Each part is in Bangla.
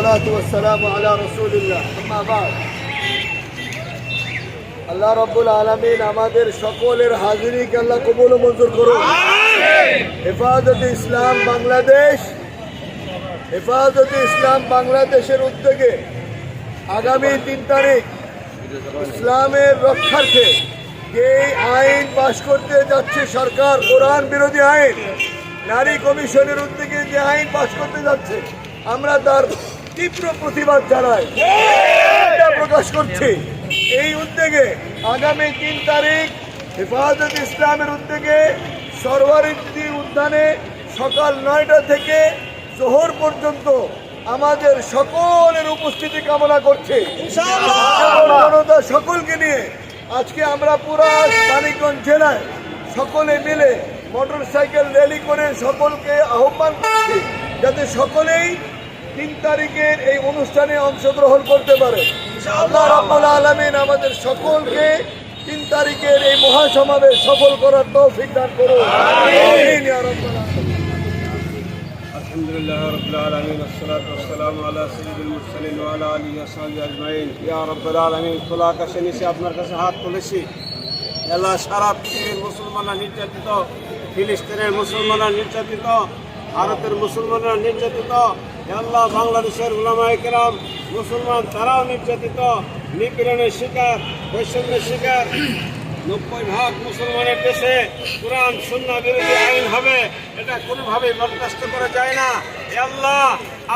والصلاة والسلام على رسول الله أما بعد আল্লাহ রব্বুল আলমিন আমাদের সকলের হাজিরিকে আল্লাহ কবুল ও মঞ্জুর করুন হেফাজতে ইসলাম বাংলাদেশ হেফাজতে ইসলাম বাংলাদেশের উদ্যোগে আগামী তিন তারিখ ইসলামের রক্ষার্থে যে আইন পাশ করতে যাচ্ছে সরকার কোরআন বিরোধী আইন নারী কমিশনের উদ্যোগে যে আইন পাশ করতে যাচ্ছে আমরা তার তীব্র প্রতিবাদ জানায়। প্রকাশ করছি। এই উদ্যোগে আগামী তিন তারিখ হেফাজত ইসলামের উদ্যোগে সরওয়ারিদি উদ্যানে সকাল নয়টা থেকে জোহর পর্যন্ত আমাদের সকলের উপস্থিতি কামনা করছে। জনতা সকলকে নিয়ে আজকে আমরা পুরো মানিকগঞ্জ জেলায় সকলে মিলে মোটর সাইকেল র্যালি করে সকলকে আহ্বান করছি। যাতে সকলেই তিন তারিখের এই অনুষ্ঠানে অংশগ্রহণ করতে পারে আল্লাহ রাব্বুল আলামিন আমাদের সকলকে তিন তারিখের এই মহাসমাবেশ সফল করার তৌফিক দান করুন আমিন ইয়া রাব্বাল আলামিন। الحمد لله رب العالمين والصلاة والسلام على سيد المرسلين وعلى آله وصحبه أجمعين يا رب العالمين খোলা আকাশে নিচে আপনার কাছে হাত তুলেছি আল্লাহ সারা পৃথিবীর মুসলমানরা নির্যাতিত ফিলিস্তিনের মুসলমানরা নির্যাতিত ভারতের মুসলমানরা নির্যাতিত হে আল্লাহ বাংলাদেশের উলামায়ে কেরাম, মুসলমান তারাও নির্যাতিত, নিপীড়নের শিকার, বৈষম্যের শিকার। নব্বই ভাগ মুসলমানের দেশে কোরআন সুন্না বিরোধী আইন হবে, এটা কোনোভাবেই বরদাস্ত করা যায় না। আল্লাহ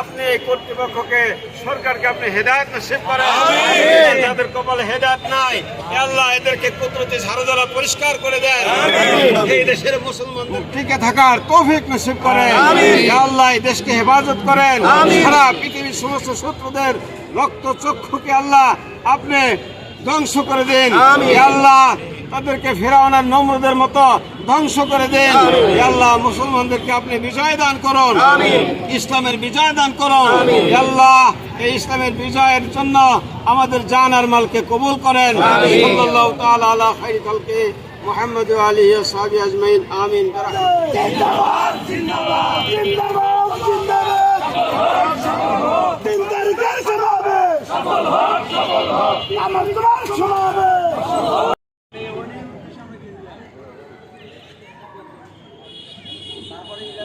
আপনি এই কর্তৃপক্ষকে সরকারকে আপনি হেদায়ত নসিব করেন। যাদের কপালে হেদায়ত নাই আল্লাহ এদেরকে কুদরতি ঝাড়ুদারা পরিষ্কার করে দেন। এই দেশের মুসলমানদের টিকে থাকার তৌফিক নসিব করেন। আল্লাহ এই দেশকে হেফাজত করেন। সারা পৃথিবীর সমস্ত শত্রুদের রক্ত চক্ষুকে আল্লাহ আপনি ধ্বংস করে দিন। আল্লাহ তাদেরকে ফেরাওনার নম্রদের মতো ধ্বংস করে দিন। আল্লাহ মুসলমানদেরকে আপনি বিজয় দান করুন। ইসলামের বিজয় দান করুন। আল্লাহ এই ইসলামের বিজয়ের জন্য আমাদের জান আর মালকে কবুল করেন। সাল্লাল্লাহু তাআলা আলা খাইরি খালকি আজমাইন। আমিন। তিন তারিখের সমাবেশ। আমার তোমার সমাবেশ।